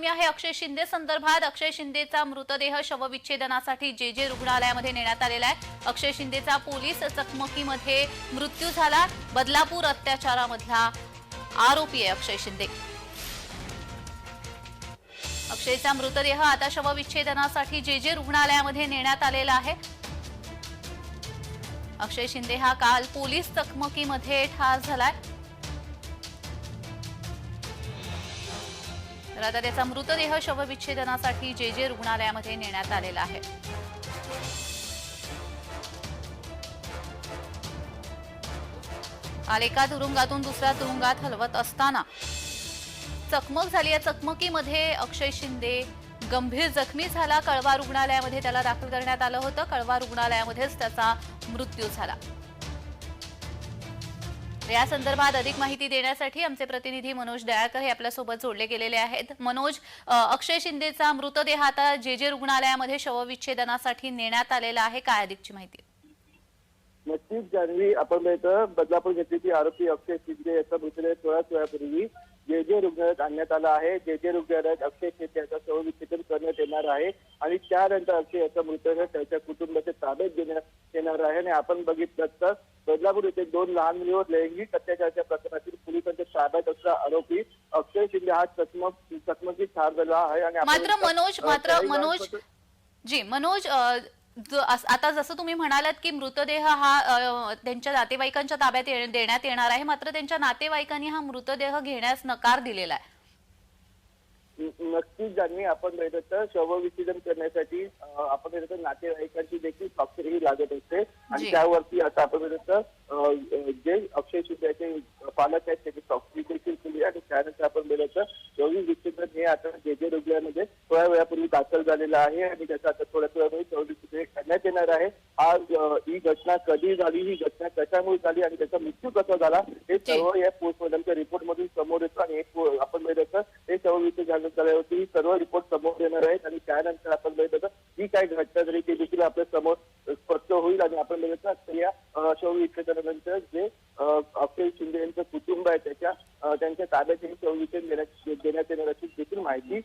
बातमी आहे अक्षय शिंदे संदर्भात. अक्षय शिंदेचा मृतदेह शवविच्छेदनासाठी जे जे रुग्णालयामध्ये नेण्यात आलेला आहे. अक्षय शिंदेचा पोलीस चकमकीमध्ये मृत्यू झाला. बदलापूर अत्याचारामधला आरोपी आहे अक्षय शिंदे. अक्षयचा मृतदेह आता शवविच्छेदनासाठी जे जे रुग्णालयामध्ये नेण्यात आलेला आहे. अक्षय शिंदे हा काल पोलीस चकमकीमध्ये ठार झालाय. तर आता त्याचा मृतदेह शवविच्छेदनासाठी जे जे रुग्णालयामध्ये नेण्यात आलेला आहे. काल एका तुरुंगातून दुसऱ्या तुरुंगात हलवत असताना चकमक झाली. या चकमकीमध्ये अक्षय शिंदे गंभीर जखमी झाला. कळवा रुग्णालयामध्ये त्याला दाखल करण्यात आलं होतं. कळवा रुग्णालयामध्येच त्याचा मृत्यू झाला. या संदर्भात अधिक माहिती देण्यासाठी आमचे प्रतिनिधी मनोज दयाळकर हे आपल्यासोबत जोडले गेलेले आहेत. मनोज अक्षय शिंदेचा मृतदेह आता जे जे रुग्णालयामध्ये शवविच्छेदनासाठी नेण्यात आलेला आहे. काय अधिकची माहिती? नक्कीच जान्हवी आपण इथं बदलापूर घेतलेली आरोपी अक्षय शिंदे याचा मृतदेह थोड्याच वेळापूर्वी जे जे रुग्णालयात आणण्यात आला आहे. जे जे रुग्णालयात अक्षय शिंदे याचा शवविच्छेदन करण्यात येणार आहे आणि त्यानंतर अक्षय याचा मृतदेह त्याच्या कुटुंबाच्या ताब्यात देण्यात येणार आहे. आणि आपण बघितलं तर बदलापूर येथे दोन लहान मुलीवर लैंगिक अत्याचाराच्या प्रकरणातील पोलिसांच्या ताब्यात असलेला आरोपी अक्षय शिंदे हा चकमक चकमकीत ठार झाला आहे. आणि मात्र मनोज मात्र मनोज जी मनोज आता जसं तुम्ही म्हणालात की मृतदेह हा त्यांच्या नातेवाईकांच्या ताब्यात देण्यात येणार आहे मात्र त्यांच्या नातेवाईकांनी हा मृतदेह घेण्यास नकार दिलेला आहे. नक्कीच जाणवी आपण तर शवविच्छेदन करण्यासाठी आपण तर नातेवाईकांची देखील स्वाक्षरी लागत असते. आणि. त्यावरती आता आपण तर जे अक्षय शिंदेचे पालक आहेत त्याची स्वाक्षरी देखील केली आणि त्यानंतर आपण तर शवविच्छेदन हे आता जे जे रुग्णालयामध्ये थोड्या वेळापूर्वी दाखल झालेलं आहे आणि त्याचा आता थोड्या वेळापूर्वी शवविच्छेदन करण्यात येणार आहे. आज ही घटना कधी झाली ही घटना कशामुळे झाली आणि त्याचा मृत्यू कसा झाला हे सर्व या पोस्टमॉर्टमच्या रिपोर्ट मधून समोर येतं आणि पो- आपण बघितलं हे शवविच्छेदन झाल्यावरती ही सर्व रिपोर्ट समोर येणार आहेत आणि त्यानंतर आपण बघितलं ही काय घटना झाली ते देखील आपल्यासमोर स्पष्ट होईल आणि आपण बघितलं या अं, शवविच्छेदनानंतर जे अक्षय शिंदे यांचं कुटुंब आहे त्याच्या त्यांच्या ताब्यात हे शवविच्छेदन देण्यात देण्यात येणार अशी देखील माहिती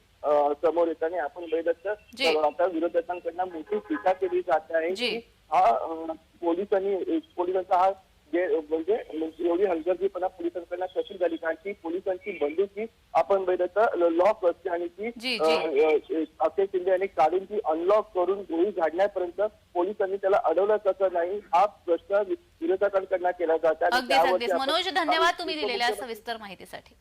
समोर येत आणि आपण बघितलं. तर आता विरोधकांकडनं मोठी टीका केली जात आहे. की हा पोलिसांनी पोलिसांचा हा जे म्हणजे एवढी हलगर्जीपणा पोलिसांकडनं कशी झाली कारण की पोलिसांची बंदुकी आपण बघितलं तर लॉक असते आणि ती जी, अं, अं, अक्षय शिंदे यांनी काढून ती अनलॉक करून गोळी झाडण्यापर्यंत पोलिसांनी त्याला अडवलं कसं नाही हा प्रश्न विरोधकांकडनं केला जात मनोज धन्यवाद तुम्ही दिलेल्या सविस्तर माहितीसाठी.